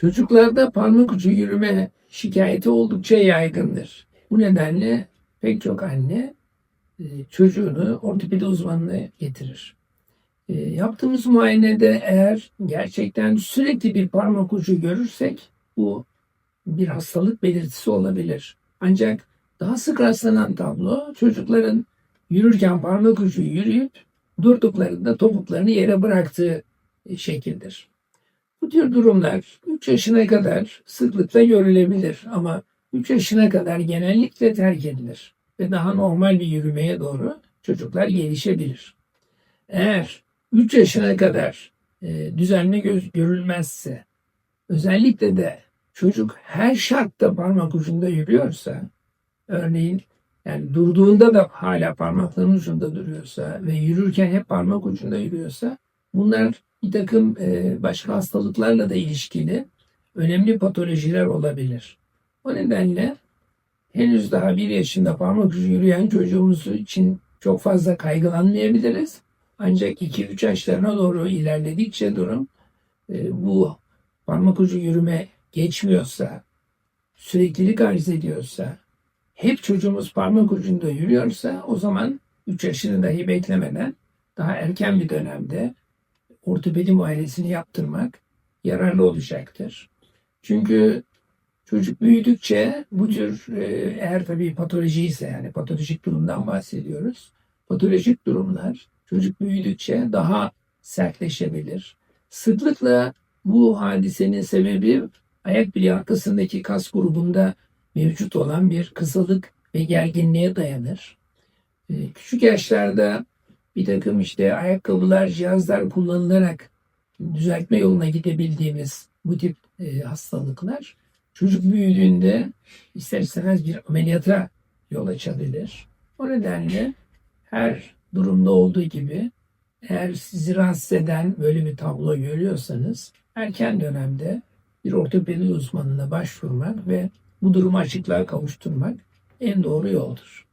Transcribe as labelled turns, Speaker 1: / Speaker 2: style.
Speaker 1: Çocuklarda parmak ucu yürüme şikayeti oldukça yaygındır. Bu nedenle pek çok anne e, çocuğunu ortopedi uzmanına getirir. E, Yaptığımız muayenede eğer gerçekten sürekli bir parmak ucu görürsek bu bir hastalık belirtisi olabilir. Ancak daha sık rastlanan tablo çocukların yürürken parmak ucu yürüyüp durduklarında topuklarını yere bıraktığı şekildir. Bu tür durumlar 3 yaşına kadar sıklıkla görülebilir ama 3 yaşına kadar genellikle terk edilir ve daha normal bir yürümeye doğru çocuklar gelişebilir. Eğer 3 yaşına kadar e, düzenli göz görülmezse özellikle de çocuk her şartta parmak ucunda yürüyorsa örneğin yani durduğunda da hala parmaklarının ucunda duruyorsa ve yürürken hep parmak ucunda yürüyorsa bunlar bir takım e, başka hastalıklarla da ilişkili önemli patolojiler olabilir. O nedenle henüz daha bir yaşında parmak ucu yürüyen çocuğumuz için çok fazla kaygılanmayabiliriz. Ancak 2-3 yaşlarına doğru ilerledikçe durum e, bu parmak ucu yürüme geçmiyorsa, süreklilik arz ediyorsa, hep çocuğumuz parmak ucunda yürüyorsa o zaman 3 yaşını dahi beklemeden daha erken bir dönemde ortopedi muayenesini yaptırmak yararlı olacaktır. Çünkü çocuk büyüdükçe bu tür e, eğer tabii patoloji ise yani patolojik durumdan bahsediyoruz. Patolojik durumlar çocuk büyüdükçe daha sertleşebilir. Sıklıkla bu hadisenin sebebi ayak bileği arkasındaki kas grubunda mevcut olan bir kısalık ve gerginliğe dayanır. Ee, Küçük yaşlarda bir takım işte ayakkabılar, cihazlar kullanılarak düzeltme yoluna gidebildiğimiz bu tip e, hastalıklar çocuk büyüdüğünde ister istemez bir ameliyata yol açabilir. O nedenle her durumda olduğu gibi eğer sizi rahatsız eden böyle bir tablo görüyorsanız erken dönemde bir ortopedi uzmanına başvurmak ve bu durumu açıklığa kavuşturmak en doğru yoldur.